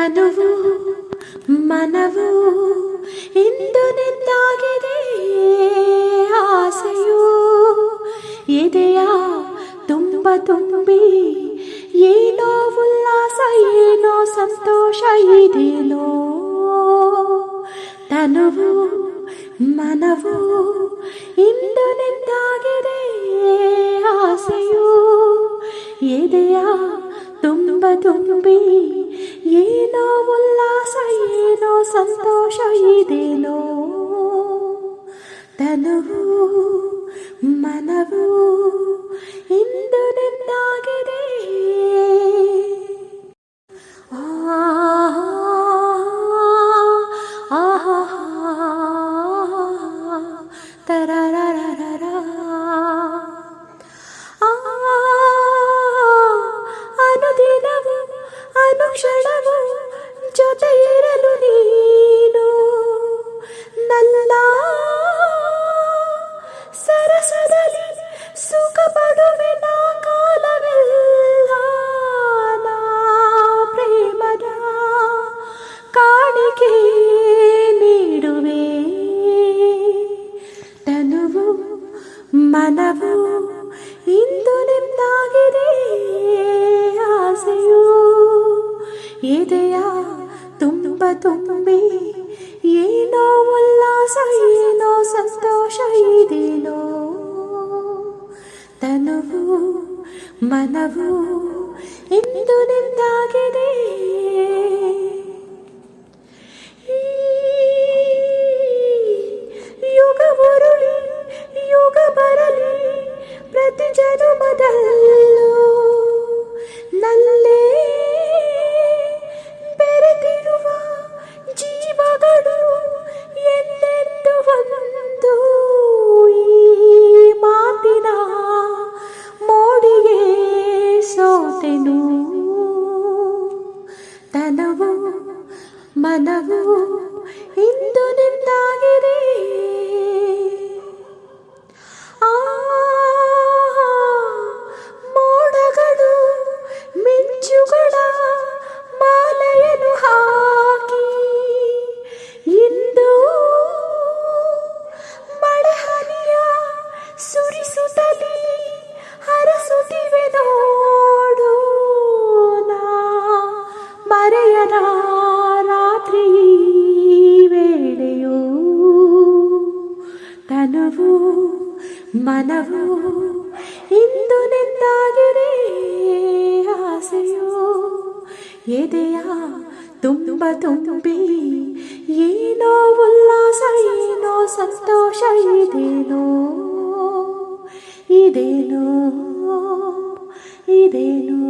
ತನುವು ಮನವು ಇಂದು ನಿಂತಾಗಿದೆ ಆಸೆಯು ಎದೆಯ ತುಂಬ ತುಂಬಿ ಏನೋ ಉಲ್ಲಾಸ ಏನೋ ಸಂತೋಷ ಇದೇನೋ ತನುವು ಮನವು ಇಂದು ನಿಂತಾಗಿದೆ ಆಸೆಯು ಎದೆಯ ತುಂಬ ತುಂಬಿ ತನುವು ಮನವು ಇಂದು ನಿಂತಾಗಿದೆ ತುಂಬ ತುಂಬಿ ಏನೋ ಉಲ್ಲಾಸ ಏನೋ ಸಂತೋಷ ಇದೇನೋ ತನುವು ಮನವು ಇಂದು ನಿಂದಾಗಿದೆ ತನವು ಮನವು ಇಂದು ನಿಂದಾಗಿದೆ ಮರೆಯದ ರಾತ್ರಿ ವೇಳೆಯು ತನುವು ಮನವು ಇಂದು ನಿಂತಾಗಿದೆ ಆಸೆಯು ಎದೆಯ ತುಂಬ ತುಂಬಿ ಏನೋ ಉಲ್ಲಾಸ ಏನೋ ಸಂತೋಷ ಇದೇನೋ ಇದೇನೋ ಇದೇನೋ